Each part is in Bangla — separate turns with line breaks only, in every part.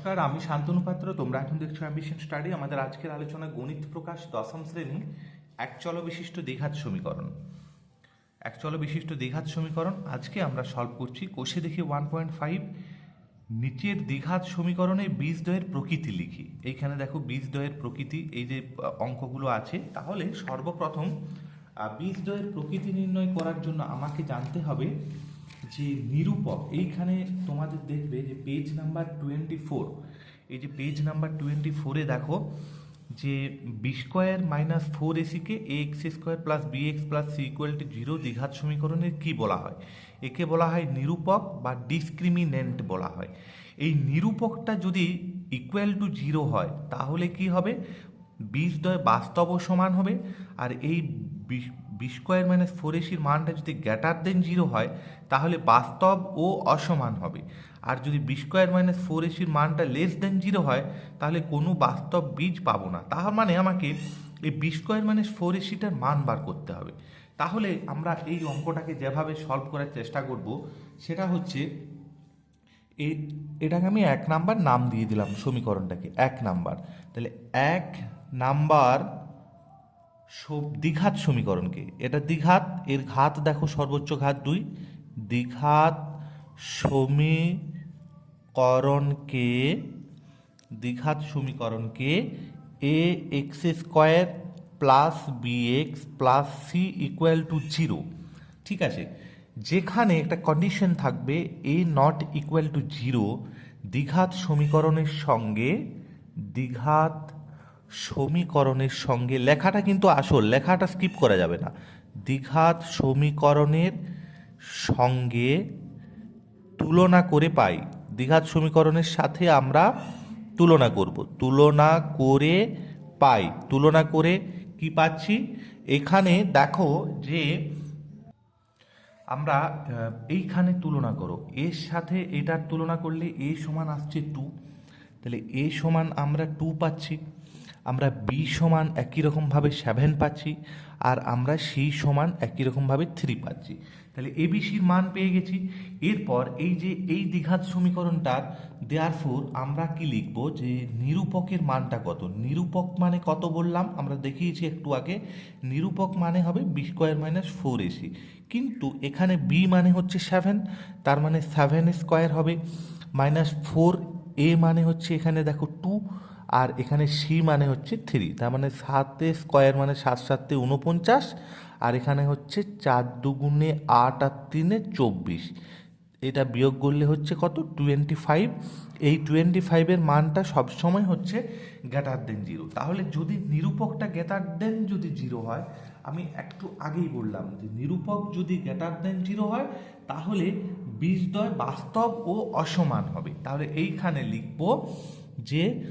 নমস্কার, আমি শান্তনু পাত্র, তোমরা এখন দেখছ অ্যাম্বিশন স্টাডি আমাদের আজকের আলোচনা গণিত প্রকাশ দশম শ্রেণি, এক বিশিষ্ট দ্বিঘাত সমীকরণ। এক বিশিষ্ট দ্বিঘাত সমীকরণ, আজকে আমরা সলভ করছি কোষে দেখি ওয়ান পয়েন্ট ফাইভ নিচের দ্বিঘাত সমীকরণে বীজদ্বয়ের প্রকৃতি লিখি। এইখানে দেখো বীজদ্বয়ের প্রকৃতি, এই যে অঙ্কগুলো আছে, তাহলে সর্বপ্রথম বীজদ্বয়ের প্রকৃতি নির্ণয় করার জন্য আমাকে জানতে হবে যে নিরূপক, এইখানে তোমাদের দেখবে যে পেজ নাম্বার টোয়েন্টি ফোর এই যে পেজ নাম্বার টোয়েন্টি ফোরে দেখো যে b square minus four এসিকে a x square plus b x plus c equal to zero দ্বিঘাত সমীকরণের কী বলা হয়? একে বলা হয় নিরূপক বা ডিসক্রিমিনেন্ট বলা হয়। এই নিরূপকটা যদি ইকুয়াল টু জিরো হয়, তাহলে কি হবে? বীজদ্বয় বাস্তব সমান হবে। আর এই বি স্কোয়ার মাইনাস ফোর এসির মানটা যদি গ্যাটার দেন জিরো হয়, তাহলে বাস্তব ও অসমান হবে। আর যদি বি স্কোয়ার মাইনাস ফোর এসির মানটা লেস দেন জিরো হয়, তাহলে কোনো বাস্তব বীজ পাবো না। তার মানে আমাকে এই বি স্কোয়ার মাইনাস ফোর এসিটার মান বার করতে হবে। তাহলে আমরা এই অঙ্কটাকে যেভাবে সলভ করার চেষ্টা করব, সেটা হচ্ছে এটাকে আমি এক নাম্বার নাম দিয়ে দিলাম সমীকরণটাকে, এক নাম্বার। তাহলে এক নাম্বার দ্বিঘাত সমীকরণকে এটা দ্বিঘাত, এর ঘাত দেখো সর্বোচ্চ ঘাত দুই। দ্বিঘাত সমীকরণকে দ্বিঘাত সমীকরণকে a x square plus b x plus c equal to zero. ঠিক আছে? যেখানে একটা কন্ডিশন থাকবে a not equal to zero, দ্বিঘাত সমীকরণের সঙ্গে দ্বিঘাত সমীকরণের সঙ্গে, লেখাটা কিন্তু আসল, লেখাটা স্কিপ করা যাবে না। দ্বিঘাত সমীকরণের সঙ্গে তুলনা করে পাই। দ্বিঘাত সমীকরণের সাথে আমরা তুলনা করব। তুলনা করে পাই। তুলনা করে কি পাচ্ছি? এখানে দেখো যে আমরা এইখানে তুলনা করো। এর সাথে এটার তুলনা করলে এ সমান আসছে টু তাহলে এ সমান আমরা টু পাচ্ছি। আমরা বি সমান একই রকমভাবে সেভেন পাচ্ছি আর আমরা সি সমান একই রকমভাবে থ্রি পাচ্ছি। তাহলে এবিসির মান পেয়ে গেছি। এরপর এই যে এই দ্বিঘাত সমীকরণটার দেয়ার ফোর আমরা কি লিখব যে নিরূপকের মানটা কত? নিরূপক মানে কত বললাম? আমরা দেখিয়েছি একটু আগে, নিরূপক মানে হবে b square minus four a c কিন্তু এখানে বি মানে হচ্ছে সেভেন তার মানে সেভেন স্কোয়ার হবে। মাইনাস ফোর এ মানে হচ্ছে এখানে দেখো টু আর এখানে সি মানে হচ্ছে থ্রি তার মানে সাতে স্কোয়ার মানে সাত সাতে উনপঞ্চাশ আর এখানে হচ্ছে চার দুগুণে আট আর তিনে চব্বিশ। এটা বিয়োগ করলে হচ্ছে কত? টোয়েন্টি ফাইভ এই টোয়েন্টি ফাইভের মানটা সবসময় হচ্ছে গ্যাটার দেন জিরো তাহলে যদি নিরূপকটা গ্যাটার দেন যদি জিরো হয়, আমি একটু আগেই বললাম যে নিরূপক যদি গ্যাটার দেন জিরো হয়, তাহলে বীজদ্বয় বাস্তব ও অসমান হবে। তাহলে এইখানে লিখব যে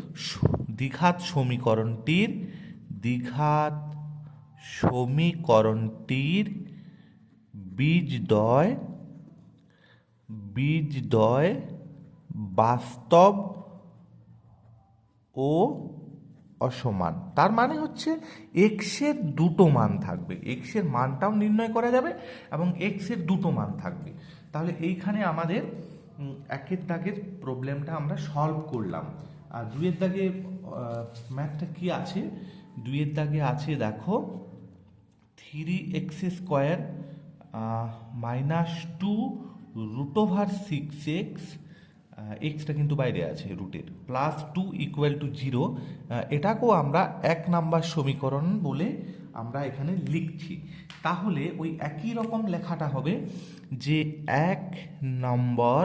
দ্বিঘাত সমীকরণটির দ্বিঘাত সমীকরণটির বীজদ্বয় বীজদ্বয় বাস্তব ও অসমান। তার মানে হচ্ছে এক্সের দুটো মান থাকবে। এক্সের মানটাও নির্ণয় করা যাবে এবং এক্সের দুটো মান থাকবে। তাহলে এইখানে আমাদের একের দাগের প্রবলেমটা আমরা সলভ করলাম। আর দুইয়ের দাগে ম্যাথটা কি আছে? দুইয়ের দাগে আছে, দেখো three x square minus two root over six x extra কিন্তু বাইরে আছে রুটের plus two equal to zero এটাকেও আমরা এক নাম্বার সমীকরণ বলে আমরা এখানে লিখছি। তাহলে ওই একই রকম লেখাটা হবে যে এক নম্বর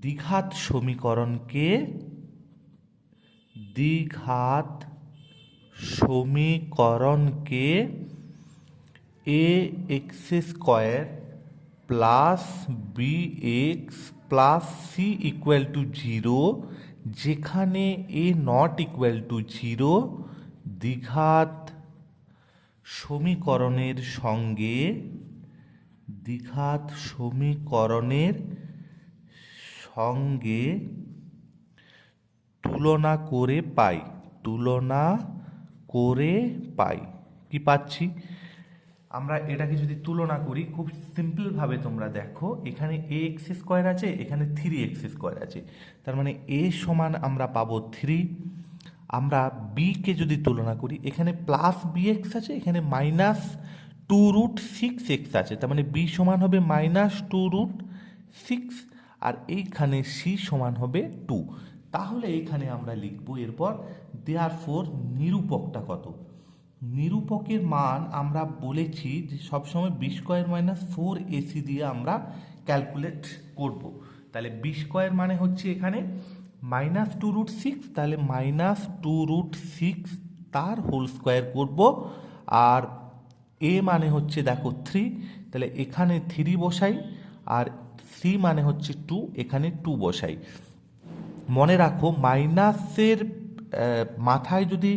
দ্বিঘাত সমীকরণকে দ্বিঘাত সমীকরণকে a x square plus b x plus c equal to zero যেখানে a not equal to zero দ্বিঘাত সমীকরণের সঙ্গে দ্বিঘাত সমীকরণের সঙ্গে তুলনা করে পাই, তুলনা করে পাই। কি পাচ্ছি? আমরা এটাকে যদি তুলনা করি, খুব সিম্পলভাবে তোমরা দেখো, এখানে এ এক্স স্কোয়ার আছে, এখানে থ্রি এক্স স্কোয়ার আছে। তার মানে এ সমান আমরা পাবো থ্রি আমরা বিকে যদি তুলনা করি, এখানে প্লাস বি এক্স আছে, এখানে minus two root six x আছে। তার মানে বি সমান হবে মাইনাস টু রুট সিক্স আর এইখানে সি সমান হবে টু তাহলে এইখানে আমরা লিখব এরপর দেয়ার ফোর নিরূপকটা কত? নিরূপকের মান আমরা বলেছি যে সবসময় b square minus four a c দিয়ে আমরা ক্যালকুলেট করব। তাহলে বি স্কোয়ার মানে হচ্ছে এখানে মাইনাস টু রুট সিক্স তাহলে মাইনাস টু রুট সিক্স তার হোল স্কোয়ার করব। আর এ মানে হচ্ছে, দেখো থ্রি তাহলে এখানে থ্রি বসাই, আর সি মানে হচ্ছে টু, এখানে টু বসাই। মনে রাখো, মাইনাসের মাথায় যদি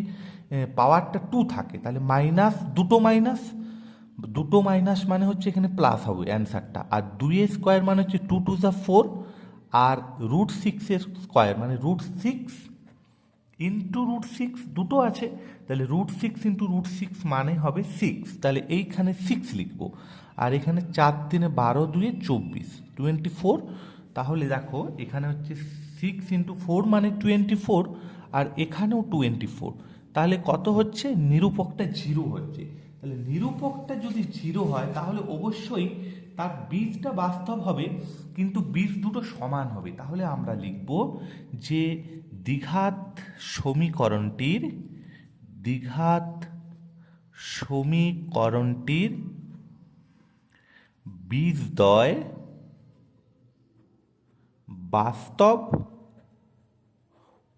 পাওয়ারটা টু থাকে, তাহলে মাইনাস দুটো মাইনাস দুটো মাইনাস মানে হচ্ছে এখানে প্লাস হবে অ্যান্সারটা। আর দুইয়ের স্কোয়ার মানে হচ্ছে টু টু যা ফোর, আর রুট সিক্সের স্কোয়ার মানে root six into root six দুটো আছে, তাহলে root six into root six মানে হবে সিক্স। তাহলে এইখানে সিক্স লিখব। আর এখানে চার দিনে বারো দুয়ে চব্বিশ টোয়েন্টি ফোর তাহলে দেখো এখানে হচ্ছে সিক্স ইন্টু ফোর মানে টোয়েন্টি ফোর আর এখানেও টোয়েন্টি ফোর তাহলে কত হচ্ছে? নিরূপকটা জিরো হচ্ছে। তাহলে নিরূপকটা যদি জিরো হয়, তাহলে অবশ্যই তার বীজটা বাস্তব হবে, কিন্তু বীজ দুটো সমান হবে। তাহলে আমরা লিখব যে দ্বিঘাত সমীকরণটির দ্বিঘাত সমীকরণটির বীজদ্বয় বাস্তব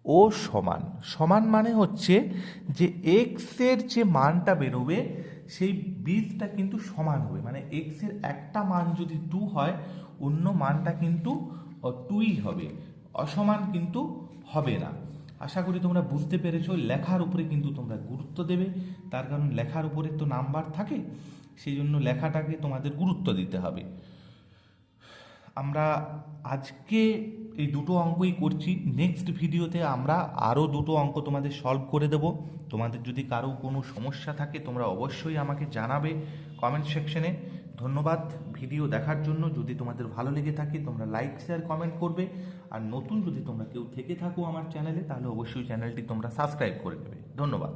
ও সমান। সমান মানে হচ্ছে যে এক্সের যে মানটা বেরোবে, সেই বীজটা কিন্তু সমান হবে। মানে এক্সের একটা মান যদি টু হয়, অন্য মানটা কিন্তু টুই হবে। অসমান কিন্তু হবে না। আশা করি তোমরা বুঝতে পেরেছ, লেখার উপরে কিন্তু তোমরা গুরুত্ব দেবে। তার কারণ লেখার উপরে তো নাম্বার থাকে। সেই জন্য লেখাটাকে তোমাদের গুরুত্ব দিতে হবে। আমরা আজকে এই দুটো অঙ্কই করছি। নেক্সট ভিডিওতে আমরা আরও দুটো অঙ্ক তোমাদের সলভ করে দেব। তোমাদের যদি কারও কোনো সমস্যা থাকে, তোমরা অবশ্যই আমাকে জানাবে কমেন্ট সেকশনে ধন্যবাদ ভিডিও দেখার জন্য। যদি তোমাদের ভালো লেগে থাকে, তোমরা লাইক শেয়ার কমেন্ট করবে। আর নতুন যদি তোমরা কেউ থেকে থাকো আমার চ্যানেলে তাহলে অবশ্যই চ্যানেলটি তোমরা সাবস্ক্রাইব করে নেবে ধন্যবাদ।